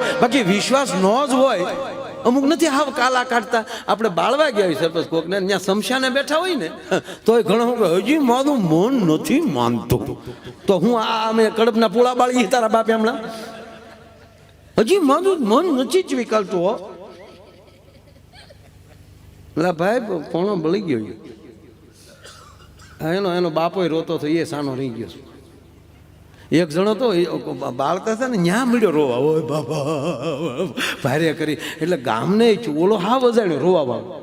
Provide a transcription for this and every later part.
હોય. બાકી વિશ્વાસ ન જ હોય. અમુક નથી હાવ કાલા કાઢતા. આપણે બાળવા ગયા હોય સરપંચ કોકને ત્યાં શમશાને બેઠા હોય ને, તોય ઘણો હજી મારું મન નથી માનતું. તો હું આ અમે કડપના પૂળા બાળી તારા બાપે હમણાં. હજી મારું મન નથી જ વિકલતું, હો. લા ભાઈ પોણો બળી ગયો એનો એનો બાપો રોતો થયો એ સાનો રહી ગયો. એક જણો તો બાળક હતા ને, ન્યા મળ્યો રોવા. ઓય બાબા, ભારે કરી. એટલે ગામને ઓલો હા વજાણ્યો રોવા બાબા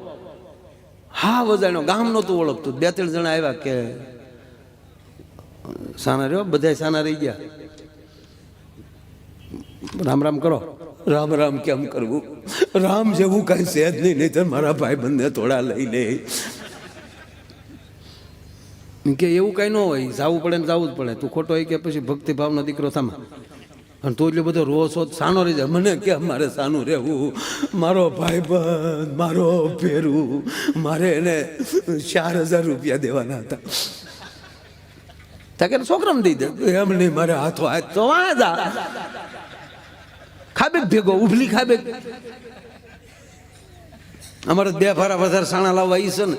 હા વજાણ્યો. ગામ નહોતું ઓળખતું. બે ત્રણ જણા આવ્યા કે સાના રહ્યો બધા સાના રહી ગયા. રામ રામ કરો. રામ રામ કેમ કરવું? રામ જેવું કઈ છે જ નહીં નહીં મારા ભાઈ બંને થોડા લઈ લે. કે એવું કઈ ન હોય, જવું પડે ને જવું જ પડે. તું ખોટો હોય કે પછી ભક્તિભાવનો દીકરો થામા અને તું એટલો બધો રોસો સાનો રહી જાય મને કે મારે સાનું રહેવું? મારો ભાઈ બંધ, મારો ફેરવું. મારે એને ચાર હજાર રૂપિયા દેવાના હતા. તાકે છોકરાને દઈ દે. એમ નહીં, મારે હાથો હાથ તો. વાંધા ખાબે ભેગો, ઉભલી ખાબે અમારે બે ફારા વધારે સાણા લાવવા એ છે ને.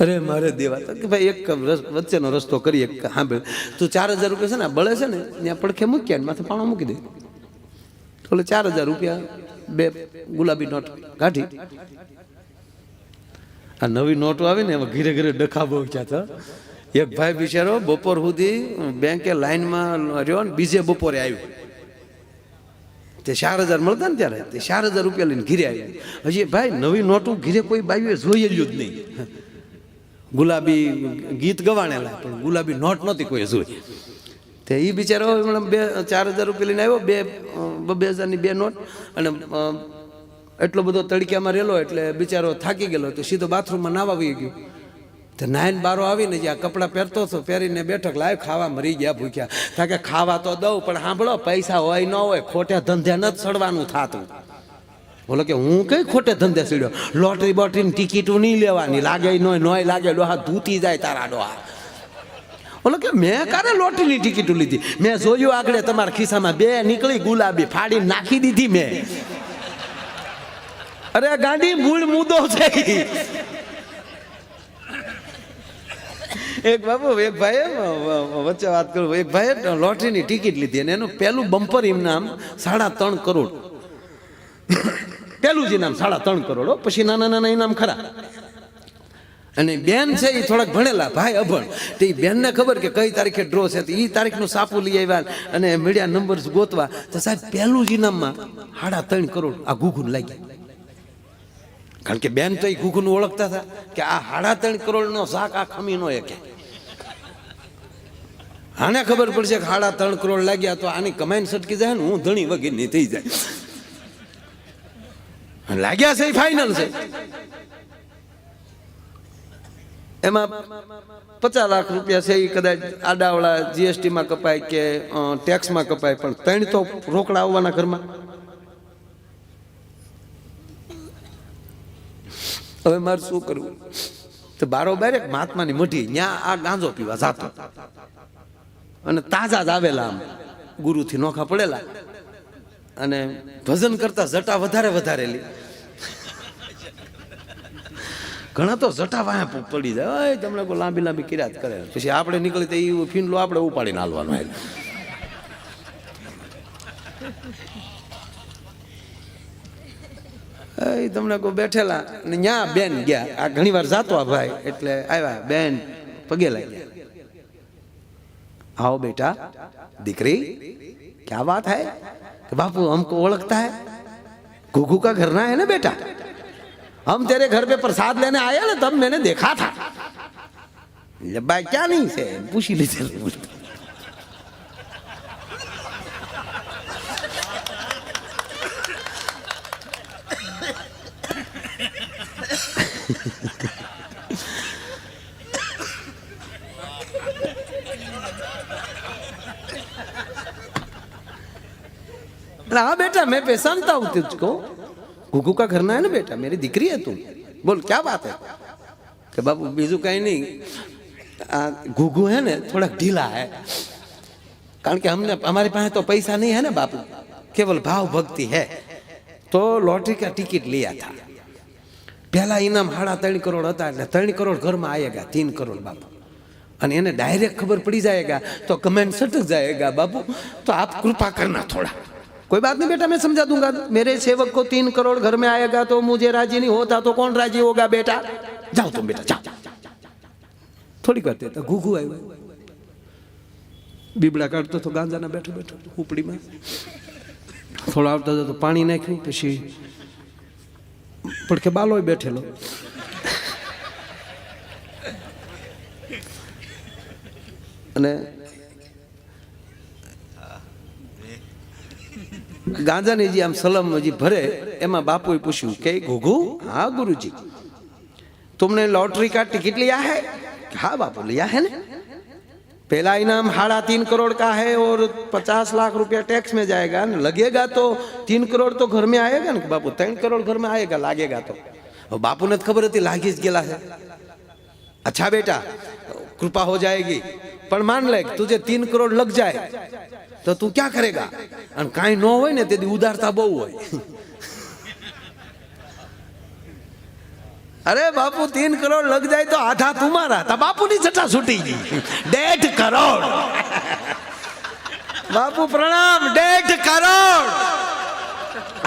અરે મારે દેવા તો કે ભાઈ એક વચ્ચેનો રસ્તો કરીએ એક સાંભળ. તું ચાર હજાર રૂપિયા છે ને બળે છે ને, ત્યાં પડખે મૂક્યા ને માથે પાણો મૂકી દે. એટલે ચાર હજાર રૂપિયા બે ગુલાબી નોટ કાઢી આ નવી નોટો આવી ને એમાં ઘીરે ઘીરે ડખા બહુ થયા એક ભાઈ બિચારો બપોર સુધી બેંકે લાઈનમાં રહ્યો ને બીજે બપોરે આવ્યો. તે ચાર હજાર મળતા ને ત્યારે, તે ચાર હજાર રૂપિયા લઈને ઘીરે આવ્યો. હજી ભાઈ નવી નોટો ઘીરે કોઈ બાઈએ જોઈ જ નહીં. ગુલાબી ગીત ગવાણેલા, પણ ગુલાબી નોટ નહોતી કોઈ જોઈ તે એ બિચારો હમણાં બે, ચાર હજાર રૂપિયા લઈને આવ્યો, બે બે હજારની બે નોટ, અને એટલો બધો તડક્યામાં રહેલો એટલે બિચારો થાકી ગયેલો તો સીધો બાથરૂમમાં નાવા આવી ગયો. તો નાઈન બારો આવીને જે આ કપડાં પહેરતો હતો, પહેરીને બેઠક લાવ ખાવા મરી ગયા ભૂખ્યા. કારણ કે ખાવા તો દઉં, પણ સાંભળો, પૈસા હોય ન હોય, ખોટા ધંધે ન સડવાનું થાતું. બોલો કે હું કઈ ખોટે ધંધે સીડ્યો લોટરી બોટરીની ટિકિટો નહીં લેવાની. લાગે નોય નોય લાગે, ડોહા ધૂતી જાય તારા ડોહા. બોલો કે મેં ક્યારે લોટરીની ટિકિટો લીધી? મેં જોયું આગળ તમારા ખિસ્સામાં બે નીકળી ગુલાબી ફાડી નાખી દીધી મેં. અરે ગાંડી મૂળ મુદ્દો છે. એક બાબુ, એક ભાઈએ વચ્ચે વાત કરું. એક ભાઈએ લોટરીની ટિકિટ લીધી અને એનું પહેલું બમ્પર ઇનામ સાડા ત્રણ કરોડ. પહેલું જ ઇનામ સાડા ત્રણ કરોડ પછી નાના નાના ઇનામ ખરા. અને બેન છે એ થોડાક ભણેલા, ભાઈ અભણ. તો બેનને ખબર કે કઈ તારીખે ડ્રો છે? તો એ તારીખનું સાપુ લઈ આવ્યા અને મીડિયા નંબર ગોતવા. તો સાહેબ પહેલું જ ઇનામમાં સાડા ત્રણ કરોડ આ ઘૂઘું લાગ્યા. કારણ કે બેન તો એ ઘૂઘું ઓળખતા હતા કે આ સાડા ત્રણ કરોડનો શાક આ ખમી નો એકે. આને ખબર પડશે કે સાડા ત્રણ કરોડ લાગ્યા તો આની કમાઈને સટકી જાય ને, હું ધણી વગેરેની થઈ જાય. લાગ્યા છે ફાઇનલ છે. એમાં પચાસ લાખ રૂપિયા છે એ કદાચ આડાવડા જીએસટીમાં કપાય કે ટેક્સમાં કપાય, પણ ત્રણ તો રોકડા આવવાના ઘરમાં. હવે મારે શું કરવું? તો બારોબાર એક મહાત્માની મઢી ત્યાં આ ગાંજો પીવા જાતો. અને તાજા જ આવેલા આમ, ગુરુથી નોખા પડેલા. અને ભજન કરતા જટા વધારે વધારેલી. ઘણા તો જટા વાયા પડી જાય. તમને કોઈ લાંબી લાંબી કિરાત કરે. પછી આપણે નીકળી તો એ ફીનલો આપણે ઉપાડીને હાલવાનો હોય. એ તમને કોઈ બેઠેલા ને ન્યા બેન ગયા. આ ઘણી વાર જાતો આ ભાઈ, એટલે આવ્યા બેન, પગે લાગ્યા. આવો બેટા, દીકરી, ક્યા વાત હૈ? કે બાપુ અમકો ઓળખતા હૈ? ઘુઘુ કા ઘરના હે ને બેટા? हम तेरे घर पे प्रसाद लेने आए ना तब मैंने देखा था। ले भाई, क्या नहीं से? पूछी लीजिए अरे हाँ। बेटा, मैं पहचानता हूँ तुझको। कुकू का घरना है ना बेटा? मेरी दिक्री है तू। बोल, क्या बात है? कि बाबू, बीजू कहीं नहीं। घुगू है ना, थोड़ा ढीला है। कारण कि हमने, हमारे पास तो पैसा नहीं है ना बापू। केवल भाव भक्ति है। तो लॉटरी का टिकट लिया था। पहला इनाम हाड़ा तीन करोड़ होता है करोड़ घर में आएगा, तीन करोड़ बापू। अन इन्हें डायरेक्ट खबर पड़ी जाएगा तो कमेंट सटक जाएगा बापू। तो आप कृपा करना थोड़ा। कोई बात नहीं बेटा मैं समझा दूंगा मेरे सेवक को तीन करोड़ घर में आएगा तो मुझे राजी नहीं होता तो कौन राजी होगा बेटा जाओ तुम बेटा जाओ થોડીક વાર તો ઘૂઘું આવ્યું બીબડા કાઢતો તો ગાંજાના બેઠો બેઠો ઉપડીમાં થોડો આવતા જતો પાણી નાખ્યું પછી પડકે બાલોય બેઠેલો અને ગાંજાની જે આમ સલમ હજી ભરે એમાં બાપુએ પૂછ્યું કે ઘુઘુ હા ગુરુજી तुमने लॉटरी का टिकट लिया है हाँ बापू लिया है ना पहला इनाम साढ़ा तीन करोड़ का है और पचास लाख रुपया टैक्स में जाएगा न लगेगा तो तीन करोड़ तो घर में आएगा ना बापू तीन करोड़ घर में आएगा लागेगा तो और बापू ने तो खबर थी लागी ज गेला है अच्छा बेटा कृपा हो जाएगी पर मान ले तुझे तीन करोड़ लग जाए तो तू क्या करेगा અને કાંઈ ન હોય ને તેથી ઉદારતા બહુ હોય अरे बापू तीन करोड़ लग जाए तो आधा तुम्हारा था बापू नहीं सटा छूटी जी डेढ़ करोड़ बापू प्रणाम डेढ़ करोड़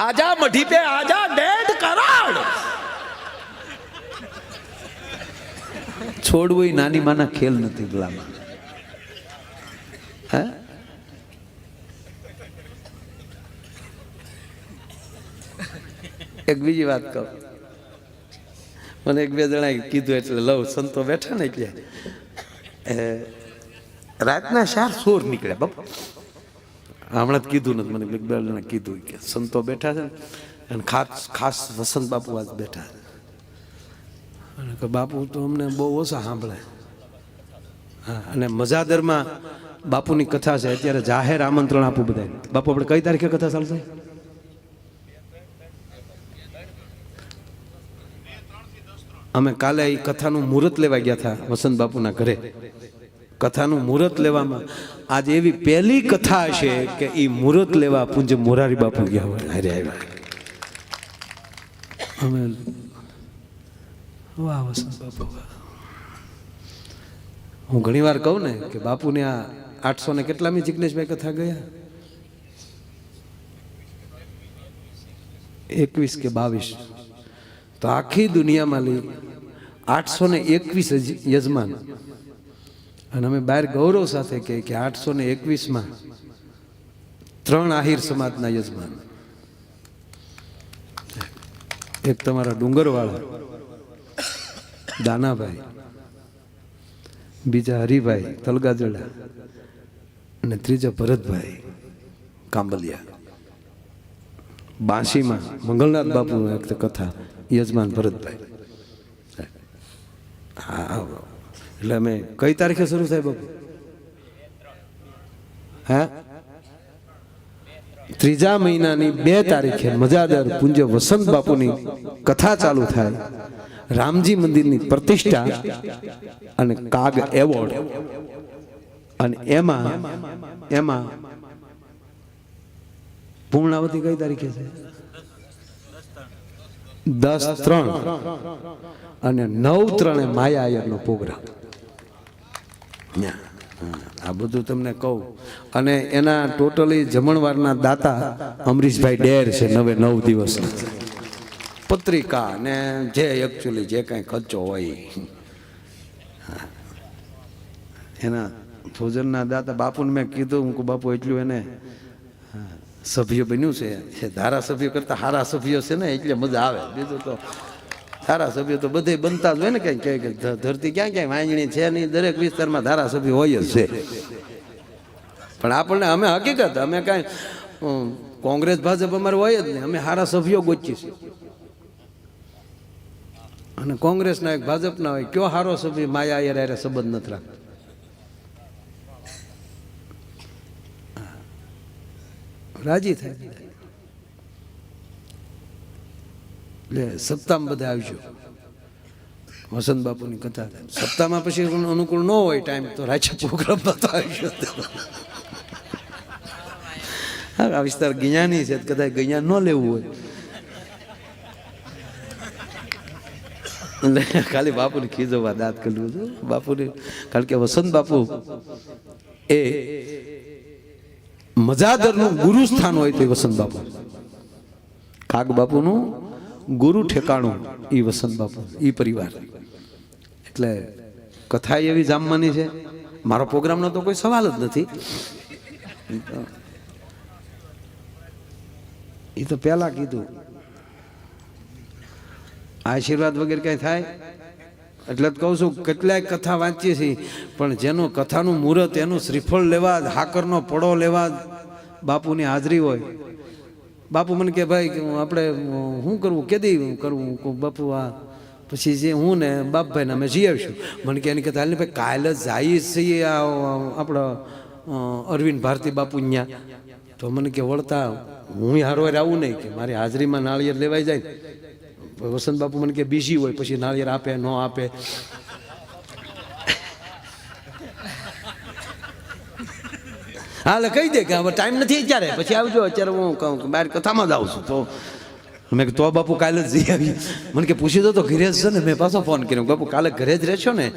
आजा मठी पे आजा डेढ़ છોડવું એ નાની માના ખેલ નથી પેલામાં હે? એક બીજી વાત કહું. મને એક બે જણા કીધું એટલે લવ સંતો બેઠા ને એટલે. રાતના ચાર સોર નીકળ્યા બાપુ. હમણાં જ કીધું નથી મને બે જણા કીધું કે સંતો બેઠા છે અને ખાસ ખાસ વસંત બાપુ આજ બેઠા છે. અને કે બાપુ તો અમને બહુ ઓછા સાંભળે. હા, અને મજાદરમાં બાપુની કથા છે, અત્યારે જાહેર આમંત્રણ આપું બધા બાપુ, આપણે કઈ તારીખે કથા ચાલશે? અમે કાલે એ કથાનું મુહૂર્ત લેવા ગયા હતા વસંત બાપુના ઘરે. કથાનું મુહૂર્ત લેવામાં આજે એવી પહેલી કથા છે કે એ મુહૂર્ત લેવા પૂંજ મોરારી બાપુ ગયા હોય, હારે અમે વાહ વસંત બાપુ. હું ઘણી વાર કહું ને કે બાપુને આ આઠસો ને કેટલામી જિગ્નેશભાઈ કથા ગયા? એકવીસ કે બાવીસ. તો આખી દુનિયામાં લઈ આઠસો ને એકવીસ યજમાન. અને અમે બહાર ગૌરવ સાથે કહે કે આઠસો ને એકવીસમાં ત્રણ આહિર સમાજના યજમાન. એક તમારા ડુંગરવાળા. દાનાભાઈ, બીજા હરિભાઈ, તલગાજડા અને ત્રીજા ભરતભાઈ કાંબલિયા. બાંશીમાં મંગલનાથ બાપુ એક કથા, યજમાન ભરતભાઈ. હા, એટલે અમે કઈ તારીખે શરૂ થાય બાપુ? હા? ત્રીજા મહિનાની બે તારીખે મજાદાર પૂજ્ય વસંત બાપુની કથા ચાલુ થાય. રામજી મંદિરની પ્રતિષ્ઠા અને કાગ એવોર્ડ. અને એમાં એમાં પૂર્ણાવતી કઈ તારીખે છે? દસ ત્રણ. અને નવ ત્રણે માયા આયરનો પ્રોગ્રામ. આ બધું તમને કહું. અને એના ટોટલી જમણવારના દાતા અમરીશભાઈ ડેર છે, નવે નવ દિવસ પત્રિકા ને જે એકચ્યુઅલી જે કાંઈ ખર્ચો હોય. એના ભોજનના દાતા બાપુને મેં કીધું, હું બાપુ, એટલું એને સભ્ય બન્યું છે. એ ધારાસભ્ય કરતા સારા સભ્યો છે ને, એટલે મજા આવે. બીજું તો ધારાસભ્યો તો બધે બનતા જ હોય ને ક્યાંય કે ધરતી ક્યાં, ક્યાંય વાંજણી છે નહીં, દરેક વિસ્તારમાં ધારાસભ્ય હોય જ છે. પણ આપણને, અમે હકીકત, અમે કાંઈ કોંગ્રેસ, ભાજપ અમારે હોય જ નહીં. અમે સારા સભ્યો છીએ અને કોંગ્રેસના એક ભાજપના હોય, કયો હારો સભ્ય માયા યાર હારે સંબંધ નથી રાખતો? રાજી થાય. એટલે સપ્તાહમાં બધા આવજો. વસંત બાપુની કથા સપ્તાહમાં પછી અનુકૂળ ન હોય ટાઈમ, તો રાજ્ય પ્રોગ્રામમાં તો આવજો આ વિસ્તાર ગિયાની છે, કદાચ ગિયા ન લેવું હોય. ખાલી બાપુને ખીજવવા દાંત કરવું છે. બાપુને, કારણ કે વસંત બાપુ એ મજાદરનું ગુરુ સ્થાન હોય તો એ વસંત બાપુ. કાગ બાપુનું ગુરુ ઠેકાણું એ વસંત બાપુ, એ પરિવાર. એટલે કથા એવી જામવાની છે. મારો પ્રોગ્રામનો તો કોઈ સવાલ જ નથી. એ તો પહેલાં કીધું આશીર્વાદ વગેરે કઈ થાય? એટલે જ કહું છું, કેટલાય કથા વાંચીએ છીએ, પણ જેનું કથાનું મુહૂર્ત, એનું શ્રીફળ લેવા જ, હાકરનો પડો લેવા જ બાપુની હાજરી હોય. બાપુ મને કે ભાઈ આપણે શું કરવું, કેદી કરવું? બાપુ, આ પછી જે હું ને બાપભાઈ ને અમે જઈ આવીશું. મને કે એની હાલ ભાઈ, કાલે જ જઈએ છીએ આ, આપણા અરવિંદ ભારતી બાપુ ત્યાં તો મને કે વળતા, હું હારો આવું નહીં, કે મારી હાજરીમાં નાળિયેર લેવાઈ જાય. વસંત બાપુ મને કે બીજી હોય, પછી નાળિયેર આપે, ન આપે. હાલે કહી દે કે હવે ટાઈમ નથી અત્યારે. પછી આવજો, અત્યારે હું કહું કે બહાર કથામાં જ આવું છું. તો મેં તો બાપુ કાલે જ જઈ આવી મને કે પૂછી દો તો ઘરે જ છે ને. મેં પાછો ફોન કર્યો. બાપુ, કાલે ઘરે જ રહેશો ને?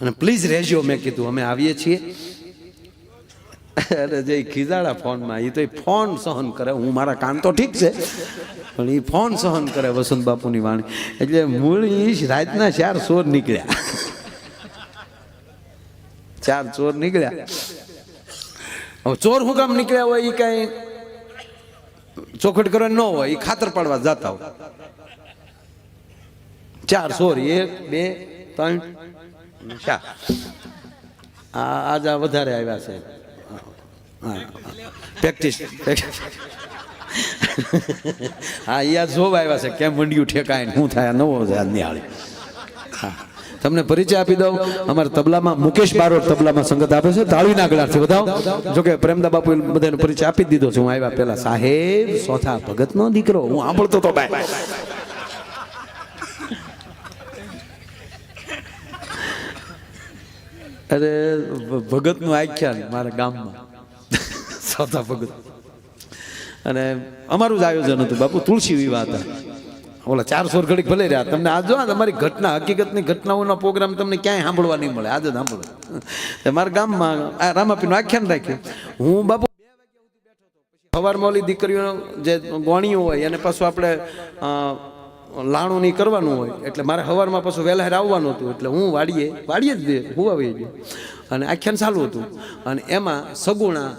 અને પ્લીઝ રહેજો, મેં કીધું. અમે આવીએ છીએ. અરે, જે ખીજાડા ફોનમાં એ તો ફોન સહન કરે. હું મારા કાન તો ઠીક છે. પણ એ ફોન સહન કરે વસંત બાપુની વાણી. એટલે મૂળ ઈશ રાતના ચાર ચોર નીકળ્યા. ચાર ચોર નીકળ્યા. હવે ચોર હું કામ નીકળ્યા હોય એ કઈ ચોખટ કરવા ન હોય એ ખાતર પાડવા જતા હોય. ચાર ચોર, એક, બે, ત્રણ. ચાર. આ આજ વધારે આવ્યા છે. હા પ્રેક્ટિસ હા આજ જોવા આવ્યા છે, કેમ મંડ્યું ઠેકાય શું થાય નવો નિહાળી. હા. તમને પરિચય આપી દઉં, અમારા તબલામાં મુકેશ બારોટ તબલામાં સંગત આપે છે, તાળીના ગળાથી બતાવો જોકે પ્રેમદા બાપુ બધાને પરિચય આપી દીધો છે, હું આવ્યા પેલા સાહેબ, સોથા ભગતનો દીકરો, હું સાંભળતો તો ભાઈ અરે, ભગતનું આખ્યાન મારા ગામમાં. સોથા ભગત. અને અમારું જ આયોજન હતું બાપુ તુલસી વિવાહ હતા. ઓલા ચારસો ઘડીક ભલે રહ્યા. તમને આ જો તમારી ઘટના હકીકતની ઘટનાઓનો પ્રોગ્રામ તમને ક્યાંય સાંભળવા નહીં મળે. આજે સાંભળો. મારા ગામમાં આ રામાપીનું આખ્યાન રાખ્યું. હું બાપુ સવારમાં ઓલી દીકરીઓ જે ગોણીઓ હોય એને પાછું આપણે લાણું નહીં કરવાનું હોય. એટલે મારે સવારમાં પાછું વહેલાહેર આવવાનું હતું. એટલે હું વાડીએ વાડીએ જ હું આવી ગયો. અને આખ્યાન ચાલુ હતું. અને એમાં સગુણા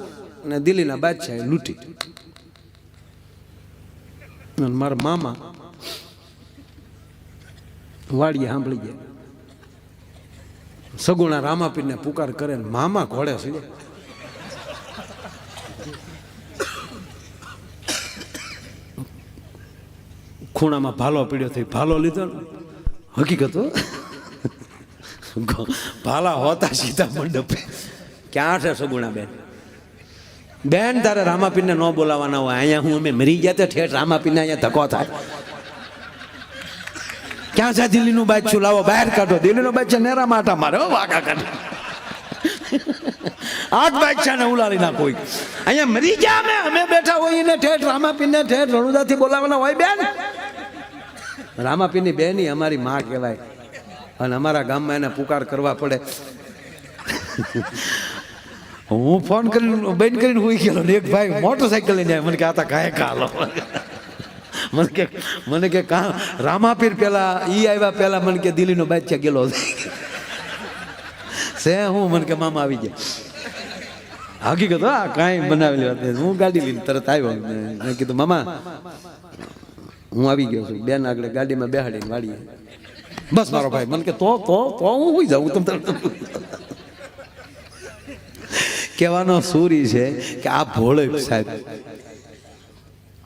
અને દિલ્હીના બાદશાહે લૂંટી. અને મારા મામા વાડીએ સાંભળી ગયા. સગુણા રામાપીરને પુકાર કરે ને મામા ઘોડે છે. ખૂણામાં ભાલો પીડ્યો થઈ ભાલો લીધો ને. હકીકત ભાલા હોતા સીધા મંડપે. ક્યાં છે સગુણા બેન બેન, તારે રામાપીરને ન બોલાવાના હોય. અહીંયા હું અમે મરી ગયા તે ઠેઠ રામાપીરને અહીંયા ધક્કો થાય. ક્યાં છે દિલ્હીનું બાદશું લાવો, બહાર કાઢો. દિલ્હીનો છે નેરા માટા મારે વાગા વાકા આઠ આજ છે ને ઉલાડી ના કોઈ અહીંયા મરી ગયા અમે. અમે બેઠા હોઈએ ને ઠેઠ રામાપીરને ઠેઠ રણુદાથી બોલાવાના હોય, બેન. રામાપીરની બેની અમારી માં કહેવાય. અને અમારા ગામમાં એને પુકાર કરવા પડે. હું ફોન કરીને, બેન કરીને હોઈ ગયો ને એક ભાઈ મોટરસાઇકલ લઈને. મને કે તા કાંઈ કાલો. મને કે મને કે, કા, રામાપીર પેલા, ઈ આવ્યા પેલા મને કે દિલ્હીનો બાદશાહ ગયેલો છે હું, મને કે, મામા આવી ગયા. હકીકત, હા, કાંઈ બનાવેલી વાત નહીં હું ગાડી લઈને તરત આવ્યો. મેં કીધું, મામા, હું આવી ગયો છું. બેન આગળ ગાડીમાં બેહાડીને વાળીએ. બસ મારો ભાઈ. મને કે, તો તો તો હું હોઈ જાઉં. તમ તરત કહેવાનો સૂરી છે કે આ ભોળે સાહેબ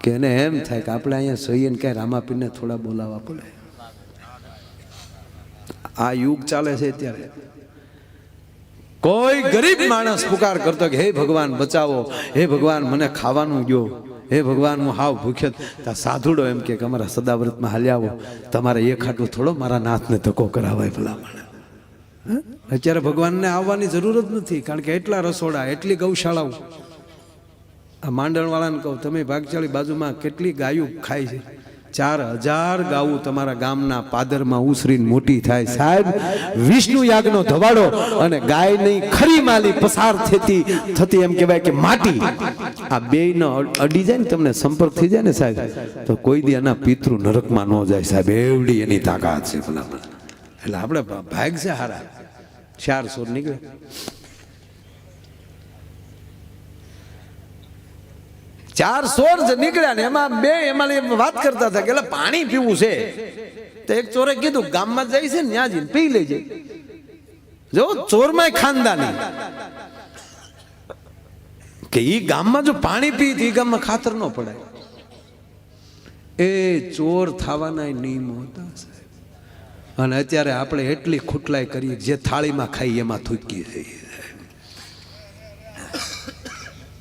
કે એને એમ થાય કે આપણે અહીંયા સહીએ ને ક્યાંય રામાપીરને થોડા બોલાવવા પડે. આ યુગ ચાલે છે અત્યારે. કોઈ ગરીબ માણસ પુકાર કરતો કે, હે ભગવાન, બચાવો. હે ભગવાન, મને ખાવાનું ગયો હે ભગવાન, હું હાવ ભૂખ્યો ત્યાં સાધુડો એમ કે અમારા સદાવ્રતમાં હાલ્યા આવો. તમારે એક ખાટું થોડો મારા નાથને ધક્કો કરાવાય ભલામણ? અત્યારે ભગવાનને આવવાની જરૂર જ નથી, કારણ કે એટલા રસોડા, એટલી ગૌશાળાઓ. આ માંડણવાળાને કહું, તમે ભાગચાળી બાજુમાં કેટલી ગાયું ખાય છે? ચાર હજાર ગાવું તમારા ગામના પાદરમાં ઉસરીને મોટી થાય. સાહેબ, વિષ્ણુ યાગનો ધવાડો અને ગાયની ખરી માલી પસાર થતી થતી એમ કહેવાય કે માટી. આ બેયનો અડી જાય ને, તમને સંપર્ક થઈ જાય ને સાહેબ, તો કોઈ દી એના પિતૃ નરકમાં ન જાય સાહેબ. એવડી એની તાકાત છે ભલામણ એટલે આપણે ભાગ છે હારા. ચાર સોર નીકળે. ચાર સોર જ નીકળ્યા ને એમાં બે એમાં વાત કરતા હતા કે પાણી પીવું છે. તો એક ચોરે કીધું, ગામમાં જાય છે ત્યાં જઈને પી લેજે. જો ચોરમાં ખાનદાની. કે ઈ ગામમાં જો પાણી પી તો એ ગામમાં ખાતર ન પડાય. એ ચોર થવાના નિયમો હતા અને અત્યારે આપણે એટલી ખૂટલાઈ કરીએ જે થાળીમાં ખાઈ એમાં થૂકી જઈએ.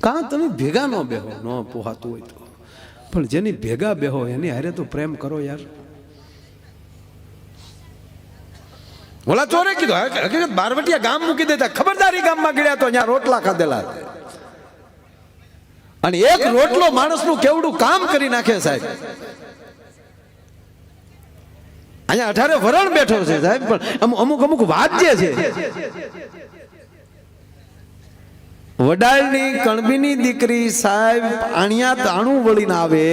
કાં તમે ભેગા ન બેહો, ન પોહાતું હોય તો. પણ જેની ભેગા બેહો, એની હારે તો પ્રેમ કરો યાર. ઓલા ચોરે કીધું બારવટિયા ગામ મૂકી દેતા, ખબરદારી ગામમાં ગયા તો અહીંયા રોટલા ખાધેલા અને એક રોટલો માણસનું કેવડું કામ કરી નાખે સાહેબ. અહીંયા અઢારે વરણ બેઠો છે સાહેબ, પણ અમુક અમુક વાત જે છે. વડાળની કણબીની દીકરી સાહેબ આણિયા તાણું વળીને આવે.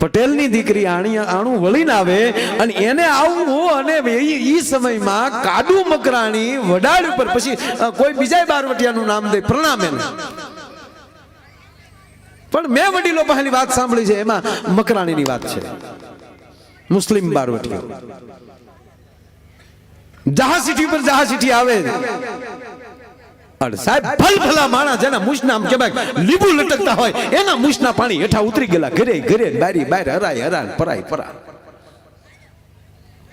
પટેલની દીકરી આણિયા આણું વળીને આવે અને એને આવવું અને એ- સમયમાં કાડુ મકરાણી વડાળ ઉપર પછી કોઈ બીજા બારવટિયાનું નામ દે, પ્રણામ એને. પણ મેં વડીલો પહેલી વાત સાંભળી છે, એમાં મકરાણીની વાત છે. મુસ્લિમ બારવટીઓ જહા સીટી પર જહાસીઠી આવે. સાહેબ ભલ ભલા માણસ, જેના આમ કહેવાય લીંબુ લટકતા હોય, એના મુશના પાણી હેઠા ઉતરી ગયેલા, ઘરે ઘરે બારી બાર હરાય હરાય પરાય પરા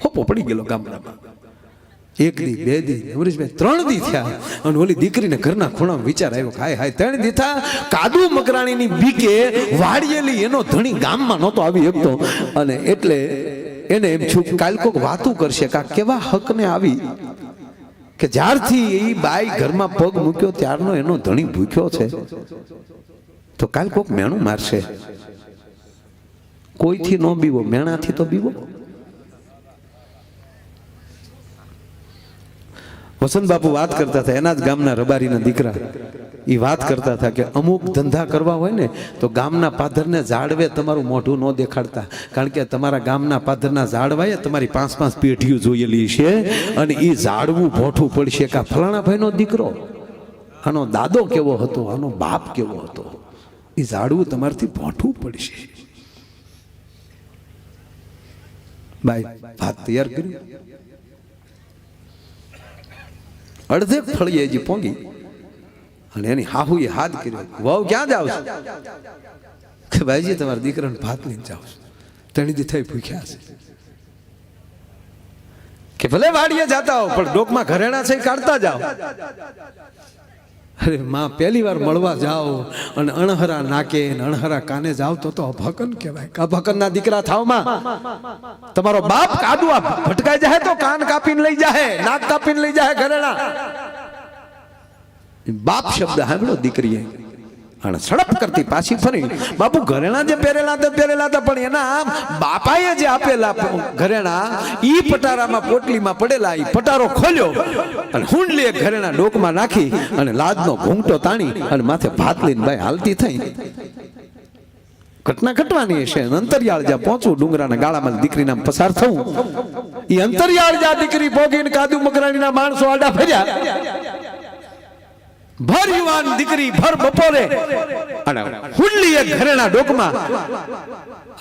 હોપો પડી ગયેલો ગામડામાં. એક દી, બે દી અમરીશભાઈ ત્રણ દી થયા. અને ઓલી દીકરીને ઘરના ખૂણામાં વિચાર આવ્યો હાય હાય, ત્રણ દી થા કાદુ મકરાણીની બીકે વાળિયેલી, એનો ધણી ગામમાં નહોતો આવી શકતો. અને એટલે એને એમ છું કાલ કોક વાતું કરશે, કા કેવા હકને આવી? કે જ્યારથી એ બાઈ ઘરમાં પગ મૂક્યો, ત્યારનો એનો ધણી ભૂખ્યો છે. તો કાલ કોક મેણું મારશે. કોઈથી ન બીવો, મેણાથી તો બીવો. વસંત બાપુ વાત કરતા હતા, એના જ ગામના રબારીના દીકરા. એ વાત કરતા હતા કે અમુક ધંધા કરવા હોય ને, તો ગામના પાધરને ઝાડવે તમારું મોઢું ન દેખાડતા. કારણ કે તમારા ગામના પાદરના ઝાડવાએ તમારી પાંચ પાંચ પેઢીઓ જોયેલી છે અને એ ઝાડવું ભોઠું પડશે કે ફલાણા ભાઈનો દીકરો? આનો દાદો કેવો હતો? આનો બાપ કેવો હતો? એ ઝાડવું તમારથી ભોઠું પડશે. બાય વાત તૈયાર કર્યું? અડધે ફળીએ હજી પોંગી. અને એની હાહુએ હાથ કર્યો. વહુ ક્યાં જાવ છો? કે ભાઈજી, તમારા દીકરાને ભાત લઈને જાવ છો. તેની દી થઈ ભૂખ્યા છે. કે ભલે વાડીએ જતા હો, પણ ડોકમાં ઘરેણા છે, કાઢતા જાઓ. અરે માં, પહેલી વાર મળવા જાઓ અને અણહરા નાકે અણહરા કાને જાઓ તો તો અભકન કહેવાય. અભકનના દીકરા થાવમાં. તમારો બાપ કાદુ આપ ભટકાઈ જાય તો કાન કાપીને લઈ જાય નાક કાપીને લઈ જાય ઘરેણા. બાપ શબ્દ સાંભળો દીકરીએ. અને સડપ કરતી પાછી ફરી. બાપુ, ઘરેણા જે પહેરેલા હતા પહેરેલા હતા, પણ એના બાપાએ જે આપેલા ઘરેણા, ઈ પટારામાં, પોટલીમાં પડેલા, ઈ પટારો ખોલ્યો અને હુંડલી એક ઘરેણા ડોકમાં નાખી અને લાદનો ઘૂંઘટો તાણી અને માથે ભાત લઈને ભાઈ હાલતી થઈ. ઘટના ઘટવાની હશે અંતરિયાળ જ્યાં પહોંચવું ડુંગરાના ગાળામાં દીકરીના પસાર થવું. એ અંતરિયાળ જ્યાં દીકરી ભોગીને કાદુ મકરાણીના માણસો આડા ફર્યા. ભર યુવાન દીકરી ભર બપોરે અને હુલ્લી એક ઘરેણા ડોકમાં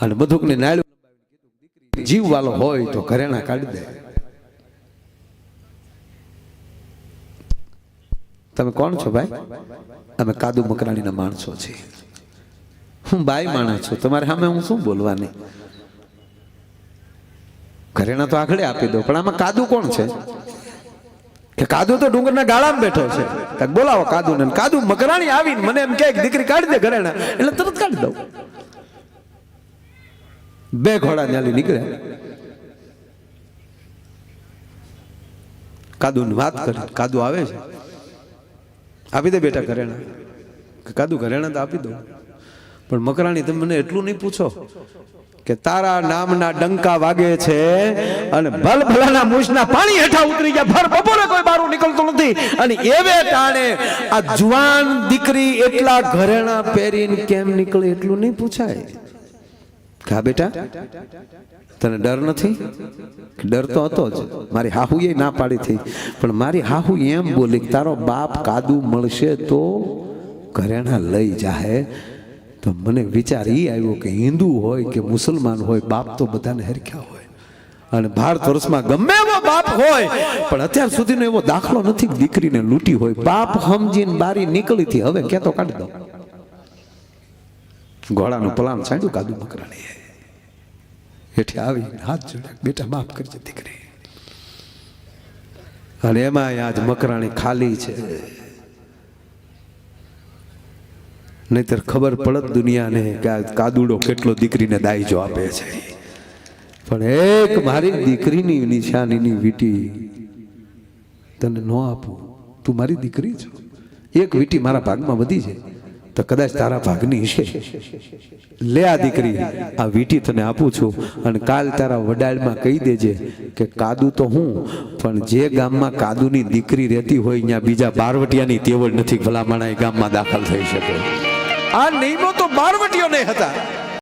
અને બધુકને નાળ્યું જીવ વાલો હોય તો ઘરેણા કાઢી દે. તમે કોણ છો ભાઈ? અમે કાદુ મકરાણીના માણસો છીએ. હું બાઈ માણસ છું. તમારે સામે હું શું બોલવાની? ઘરેણા તો આગળ આપી દો, પણ આમાં કાદુ કોણ છે? કે કાદુ તો ડુંગરના ગાળામાં બેઠો છે. બોલાવો કાદુ ને કાદુ મકરાણી આવીને મને એમ કહે દીકરી કાઢી દે ઘરેણા. એટલે તરત કાઢી દઉં. બે ઘોડા ન્યાલી નીકળે કાદુ વાત કરી. કાદુ આવે છે. આપી દે બેટા ઘરેણા. કાદુ ઘરેણા તો આપી દઉં. પણ મકરાણી તમે મને એટલું નહીં પૂછો. કે તારા નામના ડંકા વાગે છે અને ભલ ભલાના મૂછના પાણી હેઠા ઉતરી ગયા. ભર બપોરે કોઈ બારું નીકળતું નથી. અને એવે ટાણે આ જુવાન દીકરી એટલા ઘરેણા પહેરીને કેમ નીકળે એટલું નહીં પૂછાય. કા બેટા, તને ડર નથી? ડર તો હતો જ. મારી હાહુએ ના પાડી થઈ પણ મારી હાહુ એમ બોલી તારો બાપ કાદુ મળશે તો ઘરેણા લઈ જાહે. તો મને વિચાર એ આવ્યો કે હિન્દુ હોય કે મુસલમાન હોય, બાપ તો બધાને હરખ્યા હોય. અને ભારત વર્ષમાં ગમે એવો બાપ હોય, પણ અત્યાર સુધીનો એવો દાખલો નથી દીકરીને લૂંટી હોય. બાપ સમજીને બારી નીકળી હતી. હવે ક્યાં તો કાઢી દો ઘોડાનું પલાન સાંડ્યું કાદુ મકરાણી હેઠે આવી હાથ જોડ્યા, બેટા માફ કરજે દીકરી. અને એમાં આજ મકરાણી ખાલી છે. નહીતર ખબર પડત દુનિયાને કે આ કાદુડો કેટલો દીકરીને દાઈજો આપે છે. પણ એક મારી દીકરીની નિશાનીની વીટી તને ન આપું. તું મારી દીકરી છો. એક વીટી મારા ભાગમાં વધી છે. તો કદાચ તારા ભાગની છે. લે આ દીકરી, આ વીટી તને આપું છું અને કાલ તારા વડાળમાં કહી દેજે કે કાદુ તો હું, પણ જે ગામમાં કાદુની દીકરી રહેતી હોય, ત્યાં બીજા બારવટિયાની તેવડ નથી ભલામણા એ ગામમાં દાખલ થઈ શકે. આ નિયમો તો બારવટીઓ નહીં હતા.